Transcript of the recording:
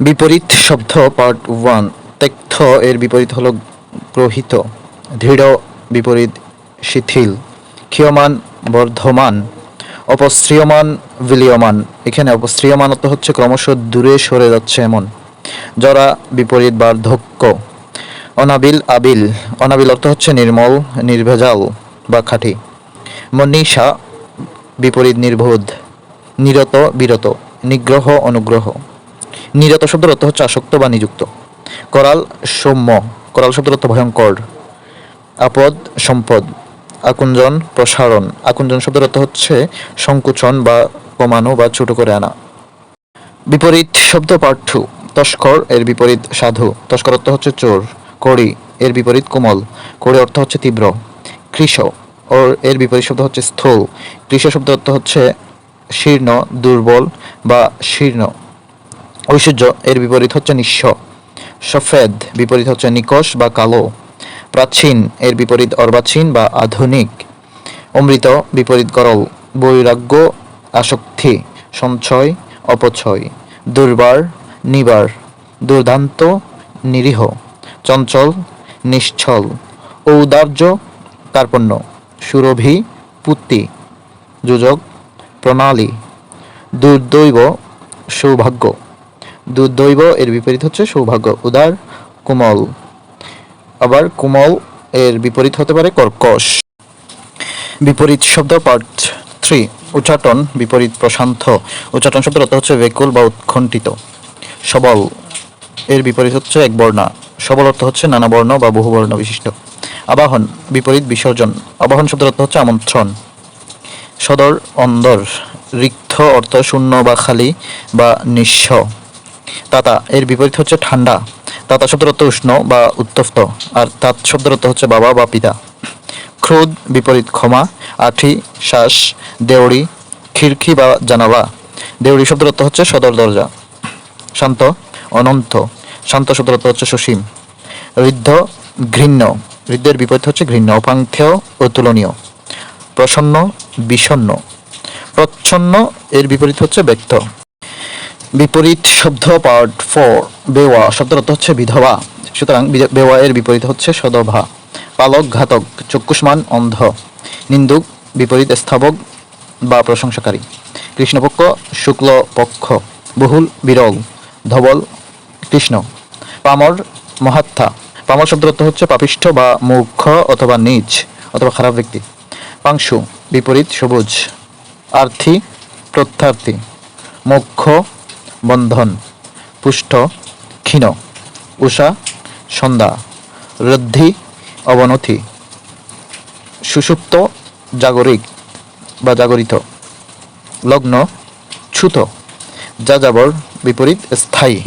বিপরীত শব্দ part one তেক্থ এর বিপরীত হলো গ্রহিত, দৃঢ় বিপরীত শিথিল, ক্ষীয়মান বর্ধমান অপশ্রিয়মান বিলীয়মান। এখানে অপশ্রিয়মান অর্থ হচ্ছে ক্রমশ দূরে সরে যাচ্ছে এমন। জরা বিপরীত বার্ধক্য, অনাবিল আবিল। অনাবিল অর্থ হচ্ছে নির্মল, নির্ভেজাল বা খাঁটি। মনীষা বিপরীত নির্বোধ, নিরত বিরত, নিগ্রহ অনুগ্রহ। নিরত শব্দের অর্থ হচ্ছে আসক্ত বা নিযুক্ত। করাল সৌম্য, করাল শব্দের অর্থ ভয়ঙ্কর। আপদ, সম্পদ। আকুঞ্জন, প্রসারণ। আকুঞ্জন শব্দের অর্থ হচ্ছে সংকুচন বা কমানো বা ছোট করে আনা। বিপরীত শব্দ টু তস্কর, এর বিপরীত সাধু। তস্কর অর্থ হচ্ছে চোর, কড়ি, এর বিপরীত কোমল। কড়ি অর্থ হচ্ছে তীব্র। কৃষ ওর এর বিপরীত শব্দ হচ্ছে স্থূল। কৃষ শব্দ অর্থ হচ্ছে শীর্ণ, দুর্বল বা শীর্ণ। ঐশ্বর্য এর বিপরীত হচ্ছে নিঃস্ব। সফেদ বিপরীত হচ্ছে নিকষ বা কালো। প্রাচীন এর বিপরীত অর্বাচীন বা আধুনিক। অমৃত বিপরীত গরল, বৈরাগ্য, আসক্তি, সঞ্চয়, অপচয়। দুর্বার, নিবার। দুর্দান্ত, নিরীহ। চঞ্চল, নিশ্চল। ঔদার্য, কার্পণ্য। সুরভি, পুত্তি। যোজক, প্রণালী। দুর্দৈব, সৌভাগ্য। দুর্দৈব এর বিপরীত হচ্ছে সৌভাগ্য, উদার, কোমল। আবার কোমল এর বিপরীত হতে পারে কর্কশ বিপরীত শব্দ পার্ট থ্রি উচ্চাটন, বিপরীত প্রশান্ত। উচ্চাটন শব্দের অর্থ হচ্ছে বেকুল বা উৎকণ্ঠিত সবল এর বিপরীত হচ্ছে এক বর্ণা। সবল অর্থ হচ্ছে নানা বর্ণ বা বহু বর্ণ বিশিষ্ট। আবাহন, বিপরীত বিসর্জন। আবাহন শব্দের অর্থ হচ্ছে আমন্ত্রণ। সদর, অন্দর, রিক্ত অর্থ শূন্য বা খালি বা নিঃস্ব। তাতা, এর বিপরীত হচ্ছে ঠান্ডা। তাতা শব্দের অর্থ উষ্ণ বা উত্তপ্ত, আর তাত শব্দের অর্থ হচ্ছে বাবা বা পিতা। ক্রোধ, বিপরীত ক্ষমা, আঠি, শ্বাস, দেউড়ি, খিড়কি বা জানালা। দেউড়ি শব্দের অর্থ হচ্ছে সদর দরজা। শান্ত, অনন্ত। শান্ত শব্দের অর্থ হচ্ছে সসীম। ঋদ্ধ, ঘৃণ্য। ঋদ্ধের বিপরীত হচ্ছে ঘৃণ্য অপাংথেয় অতুলনীয় প্রসন্ন, বিষণ্ণ। প্রচ্ছন্ন, এর বিপরীত হচ্ছে ব্যক্ত। বিপরীত শব্দ পার্ট ফোর বেওয়া অর্থ হচ্ছে বিধবা। সুতরাং বেওয়া এর বিপরীত হচ্ছে সদভা। পালক, ঘাতক, চক্ষুষ্মান, অন্ধ। নিন্দুক, বিপরীত স্থাবক বা প্রশংসাকারী। কৃষ্ণপক্ষ, শুক্ল পক্ষ। বহুল, বিরল। ধবল, কৃষ্ণ। পামর, মহাত্মা। পামর অর্থ হচ্ছে পাপিষ্ঠ বা মূর্খ অথবা নীচ অথবা খারাপ ব্যক্তি। পাংশু, বিপরীত সবুজ। আর্থী, প্রত্যার্থী। মোক্ষ বন্ধন পুষ্ট ক্ষীণ। উষা, সন্ধ্যা, রদ্ধি, অবনতি। সুষুপ্ত, জাগরিক বা জাগরিত। লগ্ন, ছুত, যাযাবর বিপরীত, স্থায়ী।